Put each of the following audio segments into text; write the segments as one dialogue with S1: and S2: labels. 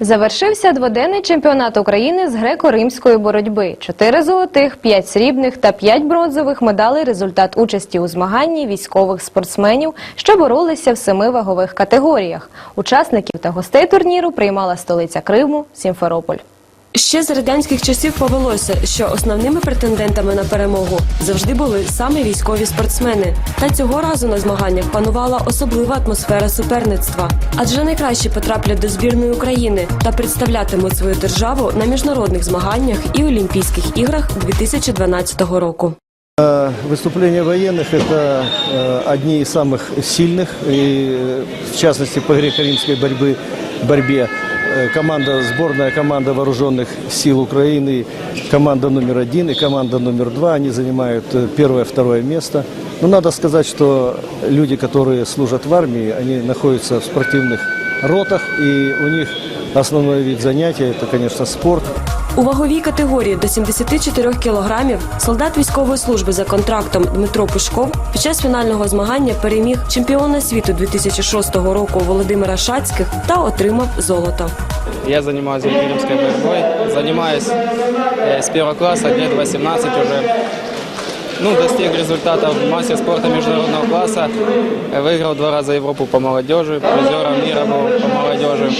S1: Завершився дводенний чемпіонат України з греко-римської боротьби. Чотири золотих, п'ять срібних та п'ять бронзових медалей – результат участі у змаганні військових спортсменів, що боролися в семи вагових категоріях. Учасників та гостей турніру приймала столиця Криму – Сімферополь.
S2: Ще з радянських часів повелося, що основними претендентами на перемогу завжди були саме військові спортсмени. Та цього разу на змаганнях панувала особлива атмосфера суперництва. Адже найкраще потраплять до збірної України та представлятимуть свою державу на міжнародних змаганнях і Олімпійських іграх 2012 року.
S3: Выступления военных – это э, одни из самых сильных, и э, в частности по греко-римской борьбы, борьбе э, команда, сборная команда вооруженных сил Украины, команда номер один и команда номер два, они занимают э, первое, второе место. Но надо сказать, что люди, которые служат в армии, они находятся в спортивных ротах, и у них основной вид занятия – это, конечно, спорт.
S2: У ваговій категорії до 74 кілограмів солдат військової служби за контрактом Дмитро Пушков під час фінального змагання переміг чемпіона світу 2006 року Володимира Шацьких та отримав золото.
S4: Я занимаюсь греко-римской борьбой, занимаюсь э, с первого класса, лет 18 уже. Ну, достиг результатов в массе спорта международного класса. Э, Выиграл два раза Европу по молодежи, призером мира был по молодежи.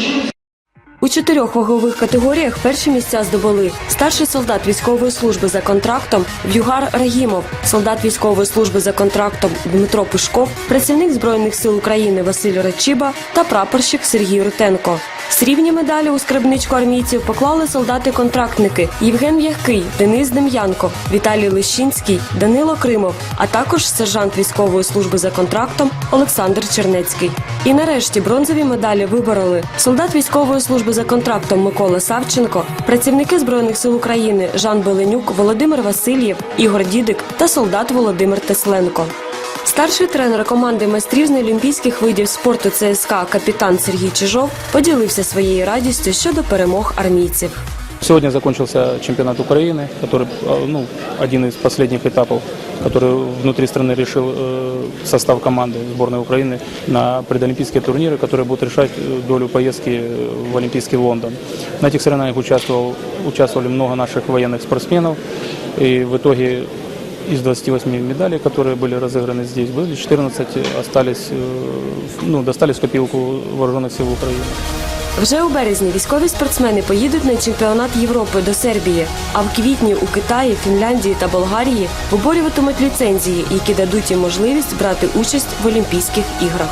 S2: У чотирьох вагових категоріях перші місця здобули старший солдат військової служби за контрактом В'югар Рагімов, солдат військової служби за контрактом Дмитро Пушков, працівник збройних сил України Василь Речіба та прапорщик Сергій Рутенко. Срібні медалі у скарбничку армійців поклали солдати-контрактники Євген М'який, Денис Дем'янко, Віталій Лещинський, Данило Кримов, а також сержант військової служби за контрактом Олександр Чернецький. І нарешті бронзові медалі вибороли солдат військової служби за контрактом Микола Савченко, працівники збройних сил України Жан Беленюк, Володимир Васильєв, Ігор Дідик та солдат Володимир Тесленко. Старший тренер команди майстрів з неолімпійських видів спорту ЦСКА капітан Сергій Чижов поділився своєю радістю щодо перемог армійців.
S5: Сегодня закончился чемпионат Украины, который, э, ну, один из последних этапов, который внутри страны решил э, состав команды сборной Украины на предолимпийские турниры, которые будут решать э, долю поездки э, в Олимпийский Лондон. На этих соревнованиях участвовал, участвовали много наших военных спортсменов, и в итоге из 28 медалей, которые были разыграны здесь, были 14 остались, э, ну, достались в копилку вооруженных сил Украины.
S2: Вже у березні військові спортсмени поїдуть на чемпіонат Європи до Сербії, а в квітні у Китаї, Фінляндії та Болгарії виборюватимуть ліцензії, які дадуть їм можливість брати участь в Олімпійських іграх.